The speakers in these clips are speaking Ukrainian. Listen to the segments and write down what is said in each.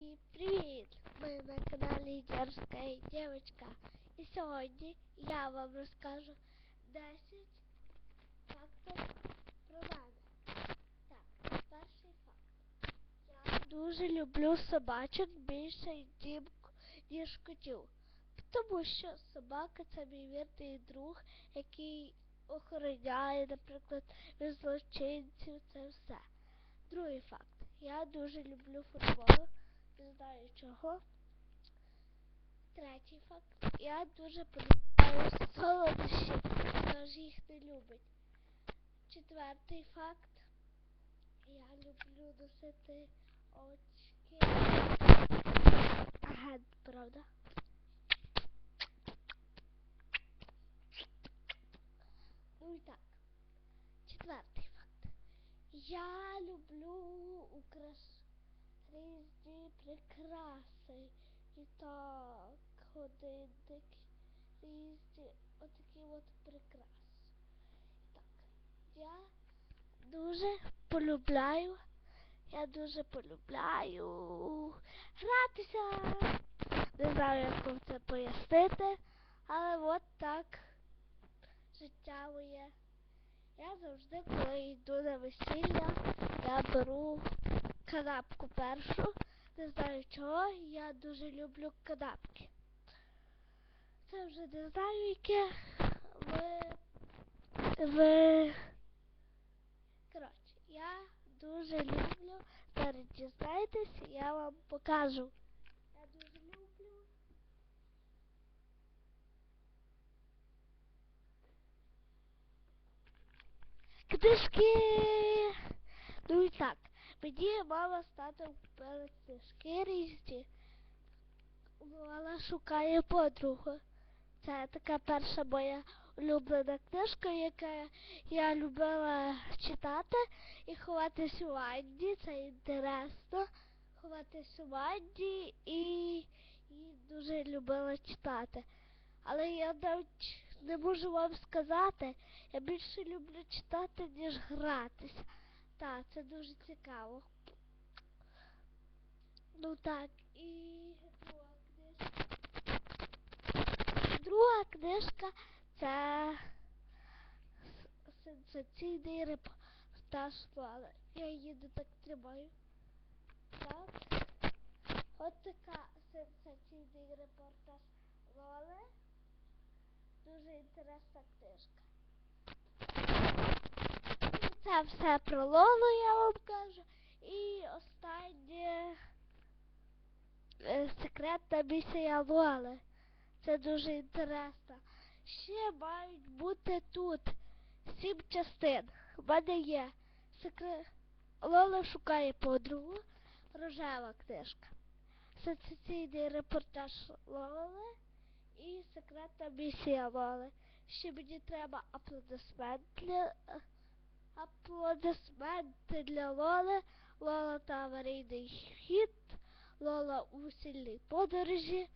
І привіт! Ми на каналі Дерзка Дівчинка. І сьогодні я вам розкажу 10 фактів про мене. Так, перший факт. Я дуже люблю собачок більше, ніж- котів. Тому що собака це мій вірний друг, який охороняє, наприклад, від злочинців, це все. Другий факт. Я дуже люблю футбол. Не знаю чого. Третій факт. Я дуже полюбляю солодощі, хто їх не любить. Четвертий факт. Я люблю носити очки. Ага, правда. Ну і так. Четвертий факт. Я люблю різні прикраси. І так, годинник, різні отакі от прикраси. Так, я дуже полюбляю, я дуже полюбляю гратися. Не знаю, як вам це пояснити, але от так життя моє. Я завжди, коли йду на весілля, я беру канапку першу. Не знаю чого, я дуже люблю канапки. Це вже не знаю, яке ви. ви... Коротше, я дуже люблю. Зараз дізнаєтесь, я вам покажу. Я дуже люблю. Книжки. Ну і так. Мені мама з татом купили книжки різні. Вона шукає подругу. Це така перша моя улюблена книжка, яка я любила читати і ховатись у ванні. Це інтересно. Ховатись у ванні і, і дуже любила читати. Але я навіть не можу вам сказати, я більше люблю читати, ніж гратися. Так, це дуже цікаво. Ну так, і друга книжка. Друга книжка це сенсаційний репортаж Лали. Я її не так тримаю. Так. От така сенсаційний репортаж Лоли. Дуже інтересна книжка. І це все про Лолу, я вам кажу. І останнє е, секретна місія Лоли. Це дуже інтересно. Ще мають бути тут сім частин. У мене є секрет. Лола шукає подругу. Рожева книжка. Сенсаційний репортаж Лоли і секретна місія Лоли. Ще мені треба аплодисмент для аплодисменти для Лоли. Лола та аварійний хід. Лола у сильній подорожі.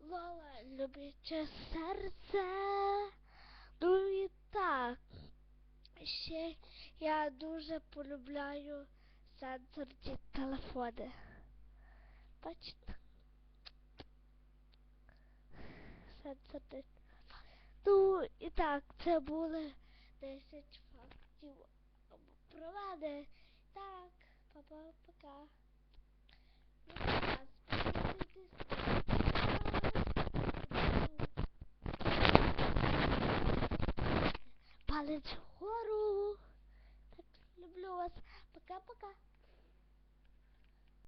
Лола любяче серце. Ну і так. Ще я дуже полюбляю сенсорні телефони. Бачите? Сенсорні Ну і так, це були 10 фактів про мене. Так, па-па-пока. Ну. Палець вгору. Так, люблю вас. Пока-пока.